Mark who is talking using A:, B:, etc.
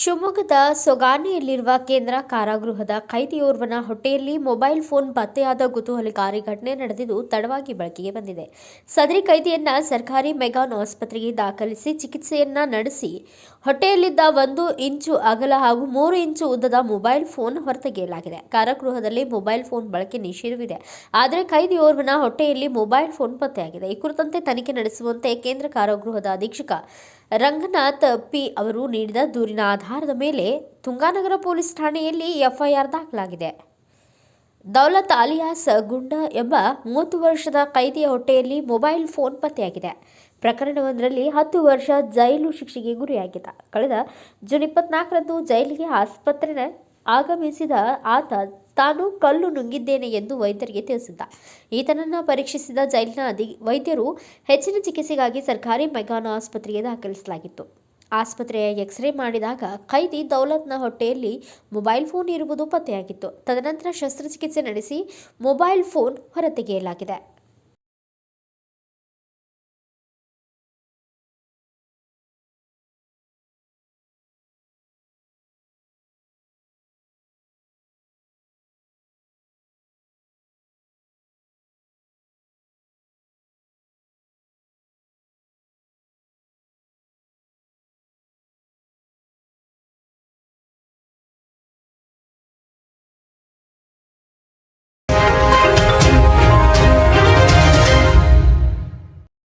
A: ಶಿವಮೊಗ್ಗದ ಸೊಗಾನೆಯಲ್ಲಿರುವ ಕೇಂದ್ರ ಕಾರಾಗೃಹದ ಕೈದಿಯೋರ್ವನ ಹೊಟ್ಟೆಯಲ್ಲಿ ಮೊಬೈಲ್ ಫೋನ್ ಪತ್ತೆಯಾದ ಕುತೂಹಲಕಾರಿ ಘಟನೆ ನಡೆದಿದ್ದು ತಡವಾಗಿ ಬೆಳಕಿಗೆ ಬಂದಿದೆ. ಸದರಿ ಕೈದಿಯನ್ನ ಸರ್ಕಾರಿ ಮೆಗಾನ್ ಆಸ್ಪತ್ರೆಗೆ ದಾಖಲಿಸಿ ಚಿಕಿತ್ಸೆಯನ್ನ ನಡೆಸಿ ಹೊಟ್ಟೆಯಲ್ಲಿದ್ದ ಒಂದು ಇಂಚು ಅಗಲ ಹಾಗೂ ಮೂರು ಇಂಚು ಉದ್ದದ ಮೊಬೈಲ್ ಫೋನ್ ಹೊರತೆಗೆಯಲಾಗಿದೆ. ಕಾರಾಗೃಹದಲ್ಲಿ ಮೊಬೈಲ್ ಫೋನ್ ಬಳಕೆ ನಿಷೇಧವಿದೆ. ಆದರೆ ಕೈದಿಯೋರ್ವನ ಹೊಟ್ಟೆಯಲ್ಲಿ ಮೊಬೈಲ್ ಫೋನ್ ಪತ್ತೆಯಾಗಿದೆ. ಈ ಕುರಿತಂತೆ ತನಿಖೆ ನಡೆಸುವಂತೆ ಕೇಂದ್ರ ಕಾರಾಗೃಹದ ಅಧೀಕ್ಷಕ ರಂಗನಾಥ್ ಪಿ ಅವರು ನೀಡಿದ ದೂರಿನ ಆಧಾರದ ಮೇಲೆ ತುಂಗಾನಗರ ಪೊಲೀಸ್ ಠಾಣೆಯಲ್ಲಿ ಎಫ್ಐಆರ್ ದಾಖಲಾಗಿದೆ. ದೌಲತ್ ಅಲಿಯಾಸ್ ಗುಂಡ ಎಂಬ ಮೂವತ್ತು ವರ್ಷದ ಕೈದಿಯ ಹೊಟ್ಟೆಯಲ್ಲಿ ಮೊಬೈಲ್ ಫೋನ್ ಪತ್ತೆಯಾಗಿದೆ. ಪ್ರಕರಣವೊಂದರಲ್ಲಿ ಹತ್ತು ವರ್ಷ ಜೈಲು ಶಿಕ್ಷೆಗೆ ಗುರಿಯಾಗಿದೆ ಕಳೆದ ಜೂನ್ ಇಪ್ಪತ್ನಾಲ್ಕರಂದು ಜೈಲಿಗೆ ಆಸ್ಪತ್ರೆ ಆಗಮಿಸಿದ ಆತ, ತಾನು ಕಲ್ಲು ನುಂಗಿದ್ದೇನೆ ಎಂದು ವೈದ್ಯರಿಗೆ ತಿಳಿಸಿದ್ದ. ಈತನನ್ನು ಪರೀಕ್ಷಿಸಿದ ಜೈಲಿನ ಅಧಿ, ವೈದ್ಯರು ಹೆಚ್ಚಿನ ಚಿಕಿತ್ಸೆಗಾಗಿ ಸರ್ಕಾರಿ ಮೆಗಾನ ಆಸ್ಪತ್ರೆಗೆ ದಾಖಲಿಸಲಾಗಿತ್ತು. ಆಸ್ಪತ್ರೆಯ ಎಕ್ಸ್ರೇ ಮಾಡಿದಾಗ ಖೈದಿ ದೌಲತ್ನ ಹೊಟ್ಟೆಯಲ್ಲಿ ಮೊಬೈಲ್ ಫೋನ್ ಇರುವುದು ಪತ್ತೆಯಾಗಿತ್ತು. ತದನಂತರ ಶಸ್ತ್ರಚಿಕಿತ್ಸೆ ನಡೆಸಿ ಮೊಬೈಲ್ ಫೋನ್ ಹೊರತೆಗೆಯಲಾಗಿದೆ.